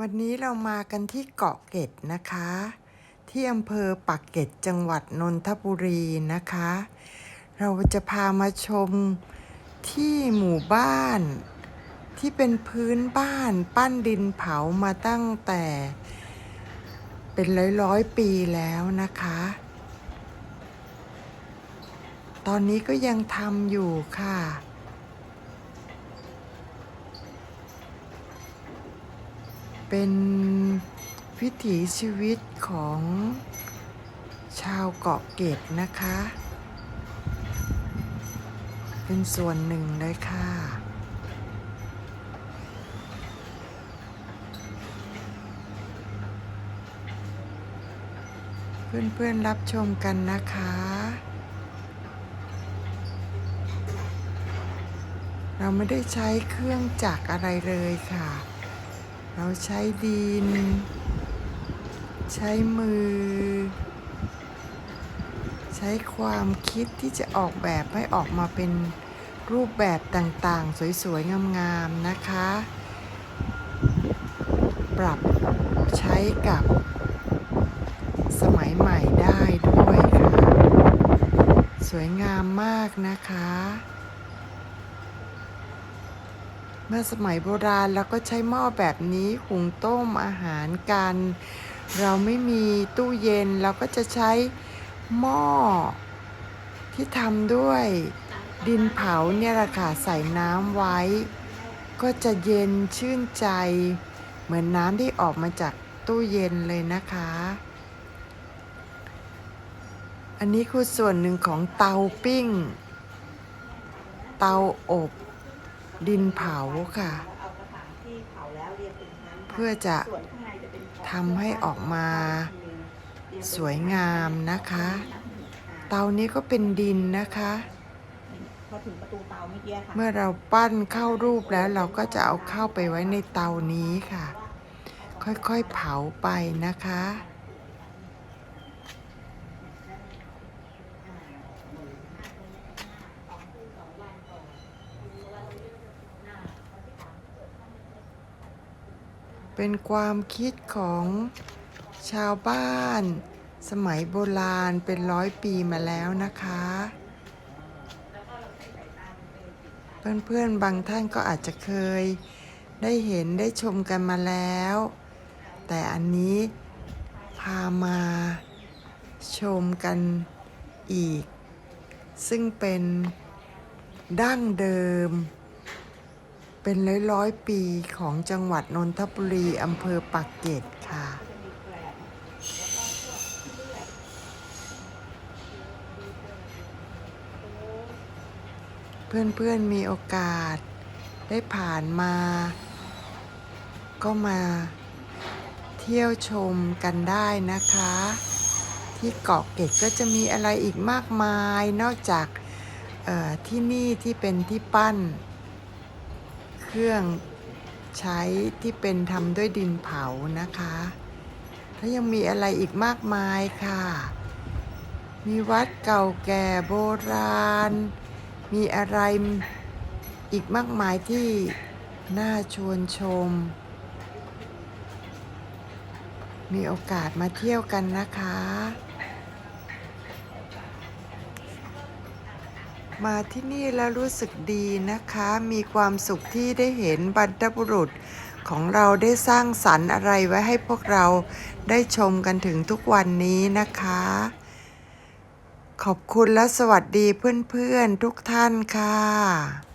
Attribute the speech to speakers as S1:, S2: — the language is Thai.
S1: วันนี้เรามากันที่เกาะเกร็ดนะคะ ที่อำเภอปักเกร็ดจังหวัดนนทบุรีนะคะ เราจะพามาชมที่หมู่บ้าน ที่เป็นพื้นบ้านปั้นดินเผามาตั้งแต่ เป็นร้อยร้อยปีแล้วนะคะ ตอนนี้ก็ยังทำอยู่ค่ะ เป็นวิถีชีวิตของชาวเกาะเกร็ดนะคะ เป็นส่วนหนึ่งเลยค่ะ เพื่อนๆรับชมกันนะคะเราไม่ได้ใช้เครื่องจักรอะไรเลยค่ะ เราใช้ดิน ใช้มือ ใช้ความคิดที่จะออกแบบให้ออกมาเป็นรูปแบบต่างๆ สวย ๆ งาม ๆ นะคะ ปรับใช้กับสมัยใหม่ได้ด้วยค่ะ สวยงามมากนะคะ เมื่อสมัยโบราณเราก็ใช้หม้อแบบนี้หุงต้มอาหารกัน เราไม่มีตู้เย็นเราก็จะใช้หม้อที่ทำด้วยดินเผาเนี่ยแหละค่ะใส่น้ำไว้ ก็จะเย็นชื่นใจ เหมือนน้ำที่ออกมาจากตู้เย็นเลยนะคะ อันนี้คือส่วนหนึ่งของเตาปิ้ง เตาอบ ดินเผาค่ะ
S2: เอากระถางที่เผาแล้วเรียงเป็นชั้นค่ะ
S1: เพื่อจะ
S2: ส่วนข้างในจะเป็น
S1: ทำให้ออกมาสวยงามนะคะ เตานี้ก็เป็นดินนะคะ
S2: พอถึงประตูเตาเมื่อกี้ค่ะ
S1: เมื่อเราปั้นเข้ารูปแล้วเราก็จะเอาเข้าไปไว้ในเตานี้ค่ะ ค่อยๆเผาไปนะคะ เป็นความคิดของชาวบ้าน สมัยโบราณเป็นร้อยปีมาแล้วนะคะ เพื่อนๆบางท่านก็อาจจะเคยได้เห็นได้ชมกันมาแล้ว แต่อันนี้พามาชมกันอีก ซึ่งเป็นดั้งเดิม เป็นร้อยร้อยปีของจังหวัดนนทบุรีอำเภอปากเกร็ดค่ะ เพื่อนๆมีโอกาสได้ผ่านมา ก็มาเที่ยวชมกันได้นะคะ ที่เกาะเกร็ดก็จะมีอะไรอีกมากมายนอกจากที่นี่ที่เป็นที่ปั้น เครื่องใช้ที่เป็นทำด้วยดินเผานะคะ แล้วยังมีอะไรอีกมากมายค่ะ มีวัดเก่าแก่โบราณ มีอะไรอีกมากมายที่น่าชวนชม มีโอกาสมาเที่ยวกันนะคะ มาที่นี่แล้วรู้สึกดีนะคะ มีความสุขที่ได้เห็นบรรพบุรุษของเราได้สร้างสรรค์อะไรไว้ให้พวกเราได้ชมกันถึงทุกวันนี้นะคะ ขอบคุณและสวัสดีเพื่อนๆทุกท่านค่ะ